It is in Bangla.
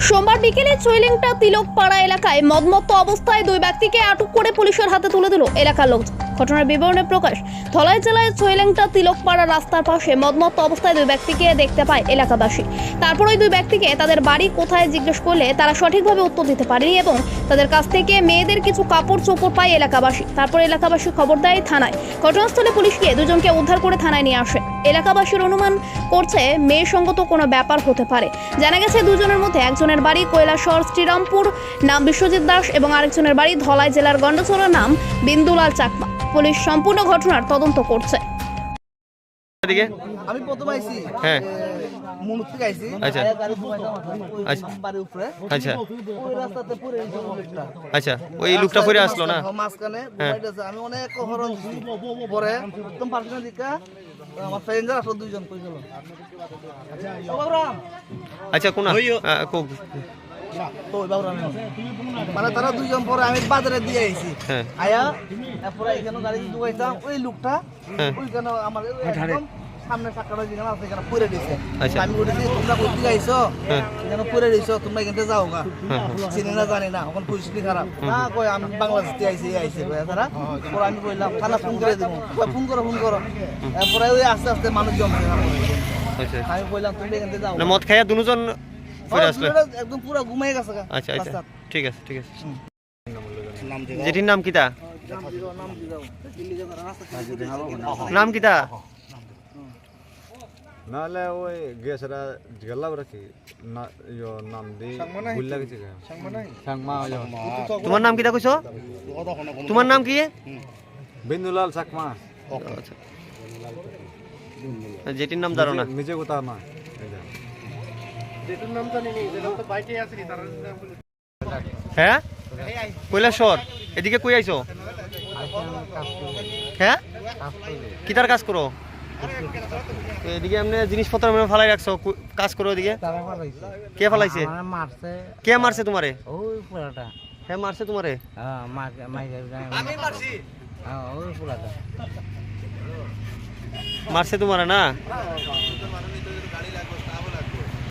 সোমবার বিকেলে চৈলিংটা তিলকপাড়া এলাকায় মদমত্ত অবস্থায় দুই ব্যক্তিকে আটক করে পুলিশের হাতে তুলে দিল এলাকার লোক ঘটনার বিবরণে প্রকাশ, ধলাই জেলায় চৈলিংটা তিলকপাড়া রাস্তার পাশে মদমত্ত অবস্থায় দুই ব্যক্তিকে দেখতে পায় এলাকাবাসী। তারপর ওই দুই ব্যক্তিকে তাদের বাড়ি কোথায় জিজ্ঞেস করলে তারা সঠিকভাবে উত্তর দিতে পারেনি এবং তাদের কাছ থেকে মেয়েদের কিছু কাপড় চোপড় পায় এলাকাবাসী। তারপর এলাকাবাসী খবর দেয় থানায়। ঘটনাস্থলে পুলিশ গিয়ে দুজনকে উদ্ধার করে থানায় নিয়ে আসে। এলাকাবাসীর অনুমান করছে মেয়ে সঙ্গত কোনো ব্যাপার হতে পারে। জানা গেছে, দুজনের মধ্যে একজনের বাড়ি কৈলাসহর, শ্রীরামপুর, নাম বিশ্বজিৎ দাস এবং আরেকজনের বাড়ি ধলাই জেলার গন্ডচোরা নাম বিন্দুলাল চাকমা। পুলিশ সম্পূর্ণ ঘটনার তদন্ত করছে। এদিকে? আমি প্রথম আইছি। হ্যাঁ। থেকে আইছি। আচ্ছা। আচ্ছা। বাড়ির উপরে। আচ্ছা। ওই রাস্তাতে পড়ে গেছে লোকটা। আচ্ছা। ওই লুকটা পরে আসলো না? হ্যাঁ, মাঝখানে হ্যাঁ। আমি অনেক হরণ পরে একদম পার্সোনাল দিকা। আমার আসলো দুইজন কই গেল? ও আচ্ছা কোনা? তো ওই বাবরাম মানে তারা দুইজন পরে আমি বাজারে দিয়ে আইছি। হ্যাঁ। আয়া তারপরে এখানে গাড়ি দুয়াইতাম ওই লোকটা হ্যাঁ। ওইখানে আমার একদম সামনে চাকাটা যেখানে আছে এখানে পড়ে দিয়েছে আচ্ছা। আমি বলেছি তোমরা কোথা থেকে আইছো? হ্যাঁ। এখানে দিয়েছ তোমরা এখান থেকে যাও গা চিনি না জানি না এখন পরিস্থিতি খারাপ। না কই আমি বাংলাদেশ থেকে আইছি আইছি। তারা? পরে আমি কইলাম থানা ফোন করে দেবো। কই ফোন করো ফোন করো। তারপরে ওই আস্তে আস্তে মানুষ জমছে আচ্ছা। আমি কইলাম তুমি এখান থেকে যাও। না মদ খাইয়া দুজন পরে আসলে। একদম পুরো ঘুমাই গেছে আচ্ছা আচ্ছা। ঠিক আছে ঠিক আছে। যেটির নাম কিতা নাম কিতা নাহলে ওই গেছরা গেলা রাখি না ইয়ো নাম দি ভুল লাগিছে সাংমা তোমার নাম কিতা কইছো? তোমার নাম কি? বিন্দুলাল চাকমা আচ্ছা। যেটির নাম জানো না। নিজে কথা না এটা। হ্যাঁ? কৈলাসর এদিকে কই আইছো? হ্যাঁ? কিতার কাজ করো? এদিকে এমনি জিনিসপত্র এমনি ফালাই রাখছো কু- কাজ করো এদিকে। কে ফালাইছে? মারছে। কে মারছে তোমারে? ওই পোলাটা। হ্যাঁ মারছে তোমারে। হ্যাঁ আমি মারছি। হ্যাঁ ওই মারছে তোমারে না?